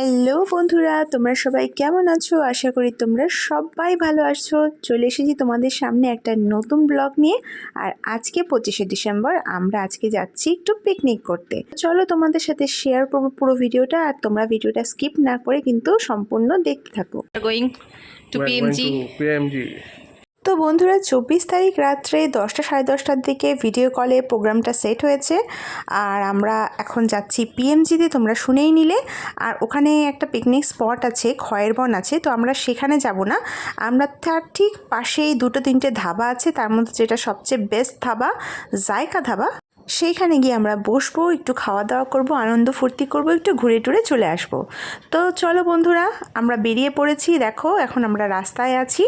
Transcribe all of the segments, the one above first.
Hello বন্ধুরা তোমরা সবাই কেমন আছো? আশা করি তোমরা সবাই ভালো আছো। চলে এসেছি তোমাদের সামনে একটা নতুন ব্লগ নিয়ে। আর আজকে পঁচিশে ডিসেম্বর আমরা আজকে যাচ্ছি একটু পিকনিক করতে। চলো তোমাদের সাথে শেয়ার করব পুরো ভিডিওটা আর তোমরা ভিডিওটা স্কিপ না করে কিন্তু সম্পূর্ণ দেখতে থাকো। তো বন্ধুরা, চব্বিশ তারিখ রাত্রে দশটা সাড়ে দশটার দিকে ভিডিও কলে প্রোগ্রামটা সেট হয়েছে। আর আমরা এখন যাচ্ছি পিএমজিতে তোমরা শুনেই নিলে। আর ওখানে একটা পিকনিক স্পট আছে খয়ের বন আছে, তো আমরা সেখানে যাব না। আমরা তার ঠিক পাশেই দুটো তিনটে ধাবা আছে, তার মধ্যে যেটা সবচেয়ে বেস্ট ধাবা, জায়কা ধাবা। সেইখানে গিয়ে আমরা বসবো একটু খাওয়া দাওয়া করব আনন্দ ফুর্তি করব একটু ঘুরে টুরে চলে আসব তো চলো বন্ধুরা আমরা বেরিয়ে পড়েছি দেখো এখন আমরা রাস্তায় আছি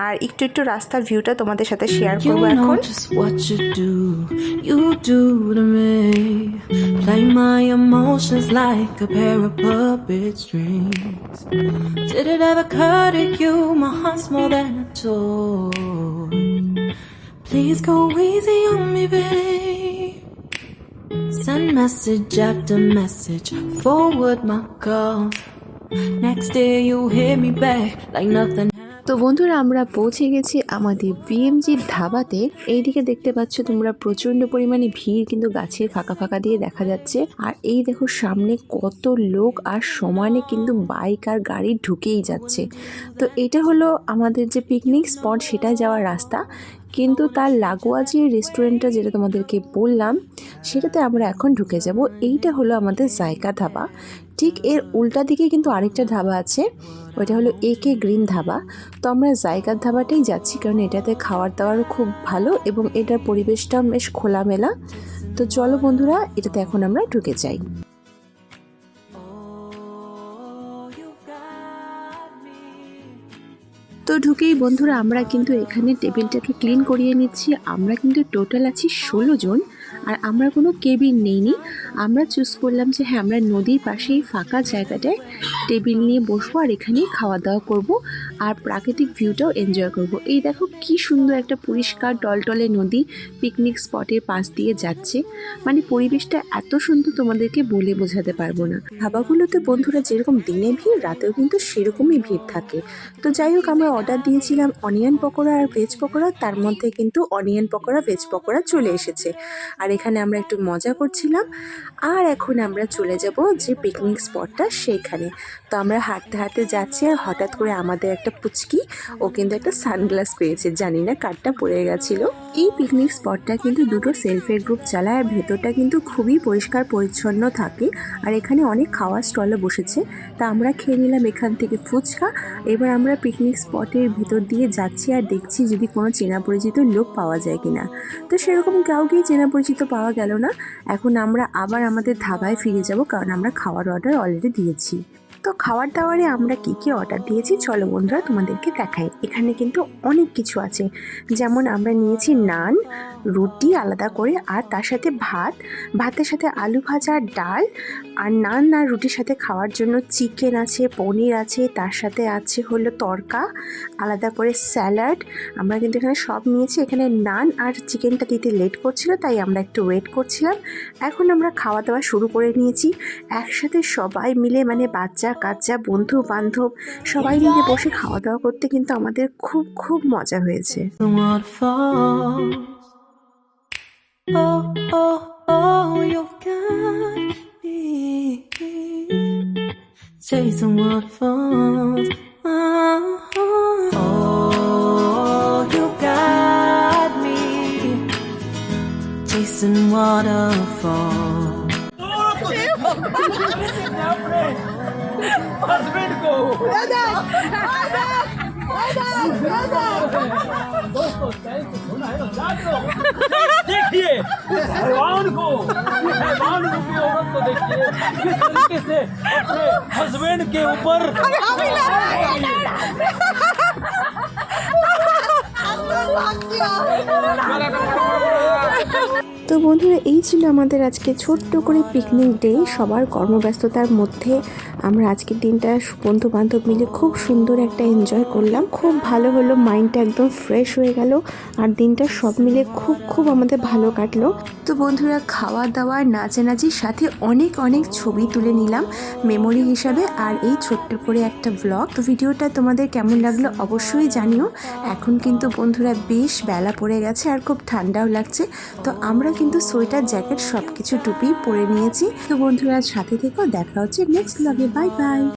আর একটু একটু রাস্তার ভিউটা তোমাদের সাথে শেয়ার করব এখন Play my emotions like a pair of puppet strings. Did it ever occur to you my heart's more than a? Please go easy on me, baby. Message after message, forward my calls. Next day you hit me back like nothing তো বন্ধুরা, আমরা পৌঁছে গেছি আমাদের বিএমজির ধাবাতে। এইদিকে দেখতে পাচ্ছ তোমরা প্রচণ্ড পরিমাণে ভিড় কিন্তু গাছের ফাঁকা ফাঁকা দিয়ে দেখা যাচ্ছে। আর এই দেখো সামনে কত লোক আর সমানে কিন্তু বাইক আর গাড়ি ঢুকেই যাচ্ছে। তো এটা হলো আমাদের যে পিকনিক স্পট সেটা যাওয়ার রাস্তা। কিন্তু তার লাগোয়া যে রেস্টুরেন্টটা যেটা তোমাদেরকে বললাম, সেটাতে আমরা এখন ঢুকে যাব। এইটা হলো আমাদের জায়গা ধাবা। ঠিক এর উল্টা দিকে কিন্তু আরেকটা ধাবা আছে। ওইটা হলো এ কে গ্রিন ধাবা। তো আমরা জায়গার ধাবাটাই যাচ্ছি কারণ এটাতে খাওয়ার দাওয়ারও খুব ভালো এবং এটার পরিবেশটা বেশ খোলামেলা। তো চলো বন্ধুরা, এটাতে এখন আমরা ঢুকে যাই। তো ঢুকেই, বন্ধুরা, আমরা কিন্তু এখানে টেবিলটাকে ক্লিন করিয়ে নিচ্ছি। আমরা কিন্তু টোটাল আছি ষোলো জন, আর আমরা কোনো কেবিন নেইনি। আমরা চুজ করলাম যে হ্যাঁ আমরা নদীর পাশেই ফাঁকা জায়গাটায় টেবিল নিয়ে বসবো আর এখানেই খাওয়া দাওয়া করব আর প্রাকৃতিক ভিউটাও এনজয় করব। এই দেখো কি সুন্দর একটা পরিষ্কার টলটলে নদী পিকনিক স্পটের পাশ দিয়ে যাচ্ছে। মানে পরিবেশটা এত সুন্দর তোমাদেরকে বলে বোঝাতে পারব না। ধাবাগুলোতে বন্ধুরা, যেরকম দিনে ভিড়, রাতেও কিন্তু সেরকমই ভিড় থাকে। তো যাই হোক, আমরা অর্ডার দিয়েছিলাম অনিয়ন পকোড়া আর ভেজ পকোড়া, তার মধ্যে কিন্তু অনিয়ন পকোড়া, ভেজ পকোড়া চলে এসেছে। আর এখানে আমরা একটু মজা করছিলাম। আর এখন আমরা চলে যাব যে পিকনিক স্পটটা সেইখানে তো আমরা হাঁটতে হাঁটতে যাচ্ছি আর হঠাৎ করে আমাদের একটা পুচকি, ও কিন্তু একটা সানগ্লাস পেয়েছে। জানি না কারটা পড়ে গেছিল। এই পিকনিক স্পটটা কিন্তু দুটো সেলফের গ্রুপ চালায় আর ভেতরটা কিন্তু খুবই পরিষ্কার পরিচ্ছন্ন থাকে। আর এখানে অনেক খাওয়ার স্টলও বসেছে। তা আমরা খেয়ে নিলাম এখান থেকে ফুচকা। এবার আমরা পিকনিক স্পটের ভিতর দিয়ে যাচ্ছি আর দেখছি যদি কোনো চেনা পরিচিত লোক পাওয়া যায় কিনা। তো সেরকম কাউকেই চেনা পরিচিত পাওয়া গেল না। এখন আমরা আবার আমাদের ধাবায় ফিরে যাব কারণ আমরা খাওয়ার অর্ডার অলরেডি দিয়েছি। তো খাওয়ার দাওয়ারে আমরা কী কী অর্ডার দিয়েছি? চলো বন্ধুরা তোমাদেরকে দেখাই। এখানে কিন্তু অনেক কিছু আছে। যেমন আমরা নিয়েছি নান, রুটি আলাদা করে, আর তার সাথে ভাত। ভাতের সাথে আলু ভাজা, ডাল, আর নান আর রুটির সাথে খাওয়ার জন্য চিকেন আছে, পনির আছে, তার সাথে আছে হলো তরকা, আলাদা করে স্যালাড। আমরা কিন্তু এখানে সব নিয়েছি। এখানে নান আর চিকেনটা দিতে লেট করছিল, তাই আমরা একটু ওয়েট করছিলাম। এখন আমরা খাওয়া দাওয়া শুরু করে নিয়েছি। একসাথে সবাই মিলে মানে বাচ্চা দাদা কাচ্চা বন্ধু বান্ধব সবাই মিলে বসে খাওয়া দাওয়া করতে কিন্তু আমাদের খুব খুব মজা হয়েছে Chasing waterfalls. हस्बैंड को। देखिए भगवान को भगवान रूपी औरत को देखिए किस तरीके से अपने हस्बैंड के ऊपर मेरा তো বন্ধুরা, এই ছিল আমাদের আজকে ছোট্ট করে পিকনিক ডে সবার কর্মব্যস্ততার মধ্যে আমরা আজকের দিনটা বন্ধু বান্ধব মিলে খুব সুন্দর একটা এনজয় করলাম। খুব ভালো হলো মাইন্ডটা একদম ফ্রেশ হয়ে গেল আর দিনটা সব মিলে খুব খুব আমাদের ভালো কাটলো। তো বন্ধুরা খাওয়া দাওয়া নাচানাচির সাথে অনেক অনেক ছবি তুলে নিলাম মেমোরি হিসাবে আর এই ছোট্ট করে একটা ব্লগ তো ভিডিওটা তোমাদের কেমন লাগল অবশ্যই জানিও। এখন কিন্তু বন্ধুরা বেশ বেলা পড়ে গেছে আর খুব ঠান্ডাও লাগছে। তো আমরা কিন্তু সোয়েটার, জ্যাকেট সব কিছু টুপি পরে নিয়েছি। তো বন্ধুরা, সাথে থেকেও দেখা হচ্ছে। নেক্সট ব্লগে বাই বাই